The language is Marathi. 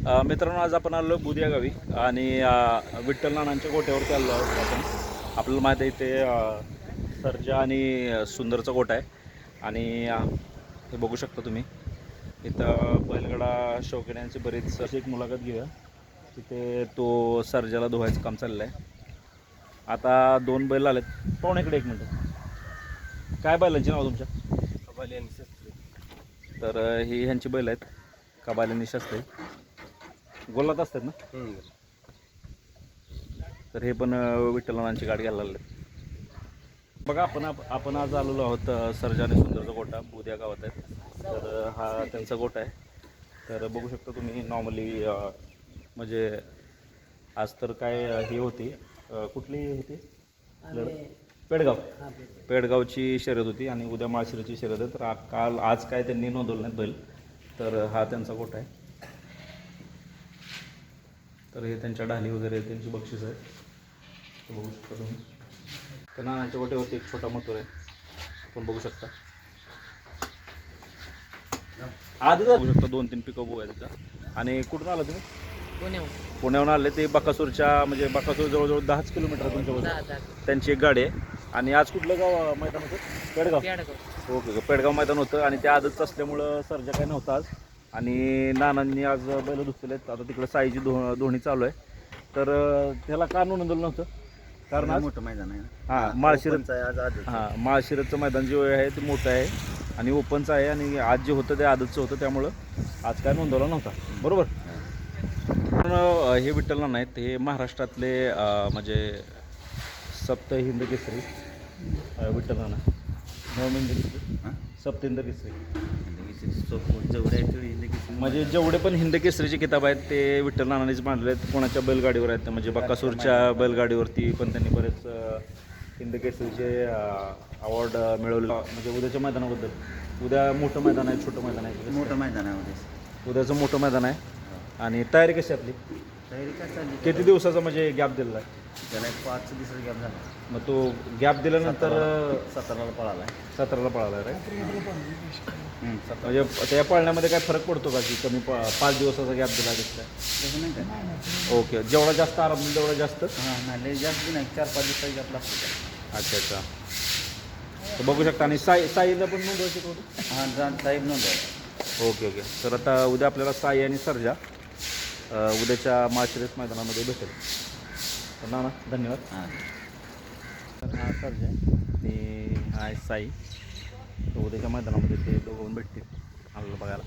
मित्रांनो आज आपण आलो बुधिया गावी आणि विठ्ठल नानांच्या गोट्यावरती आलो आहोत आपण. आपल्याला माहीत आहे इथे सर्जा आणि सुंदरचा गोठा आहे. आणि हे बघू शकता तुम्ही. इथं बैलगडा शौकीण्यांची बरीच अशी एक मुलाखत घेऊया. तिथे तो सर्जाला धुवायचं काम चाललं आहे आता दोन बैल आलेत. पाहुण्याकडे एक मिनटं. काय बैलांची नाव तुमच्या? कबाली आणि शस्त्री. तर ही ह्यांची बैल आहेत. कबालीनी शस्त्री. गोलात असतात ना? तर हे पण अ, विठ्ठलनांची गाडी घ्यायला लागले बघा आपण आप- आपण आज आलेलो आहोत अ, सर्जा आणि सुंदरचा गोटा बुद्या गावात आहे. तर हा त्यांचा गोटा आहे. तर बघू शकता तुम्ही नॉर्मली म्हणजे आज तर काय ही होती. कुठली होती? पेडगाव. पेडगावची शर्यत होती आणि उद्या माळशिरची शर्यत आहे. तर आ- काल आज काय त्यांनी नोंदवलं नाही बैल. तर हा त्यांचा गोटा आहे. तर हे त्यांच्या ढाली वगैरे त्यांची बक्षीस आहे. ते बघू शकता तुम्ही. त्या नानांच्या गोट्यावरती एक छोटा मथुर आहे. आपण बघू शकता. आधीच बघू शकता दोन तीन पिकअप आहे त्याचा आणि कुठून आला तुम्ही? पुण्याहून. पुण्याहून आले ते बकासूरच्या म्हणजे बकासूर जवळजवळ दहाच किलोमीटर दहा त्यांची एक गाडी आहे. आणि आज कुठलं गाव मैदान होतं? पेडगाव. ओके पेडगाव मैदान होतं. आणि ते आजच असल्यामुळं सर्जा काय नव्हतं आज. आणि नानांनी आज बैल धुतलेले आहेत. आता तिकडं साईची धो धोणी चालू आहे. तर त्याला का नोंदवलं नव्हतं? कारण आज मोठं मैदान आहे हां माळशिरत ओपनचं आहे आज. हां माळशिरतचं मैदान जे आहे ते मोठं आहे. आणि ओपनचं आहे आणि आज जे होतं ते आदतचं होतं त्यामुळं आज काय नोंदवला नव्हता. बरोबर? पण हे विठ्ठल नाना आहेत हे महाराष्ट्रातले म्हणजे सप्त हिंद केसरी विठ्ठल नाना नवम हिंद केसरी हां? सप्त हिंद केसरी. जेवढे म्हणजे जेवढे पण हिंद केसरीचे किताब आहेत ते विठ्ठल नानानेच मांडले आहेत कोणाच्या बैलगाडीवर आहेत म्हणजे बकासूरच्या बैलगाडीवरती पण त्यांनी बरेच हिंद केसरीचे अवॉर्ड मिळवले म्हणजे उद्याच्या मैदानाबद्दल. उद्या मोठं मैदान आहे छोटं मैदान आहे. मोठं मैदान आहे उद्या उद्याचं मोठं मैदान आहे. आणि तयारी कशी आहे आपली? तयारी काय चालली? किती दिवसाचा म्हणजे गॅप दिलेला आहे त्याला एक पाच दिवसाचा गॅप झाला. मग तो गॅप दिल्यानंतर सतराला पळाला सतराला पळाला आहे आहे म्हणजे त्या पळण्यामध्ये काय फरक पडतो का की कमी प- पाच दिवसाचा गॅप दिला तिथला तसं नाही का? ओके जेवढा जास्त आराम तेवढा जास्त? हां नाही लय जास्त बी नाही चार पाच दिवसाचा गॅप लागतो त्याला. अच्छा अच्छा. तर बघू शकता आणि साई साईला पण नोंदवायची थोडी हां जा साहेब ओके ओके. तर आता उद्या आपल्याला साई आणि सर्जा उद्याच्या माळशिरस मैदानामध्ये भेटेल. तर ना ना धन्यवाद. हां. तर हा सर्जा आणि हा आहे साई तर उद्याच्या मैदानामध्ये ते दोघं भेटतील आपल्याला बघायला.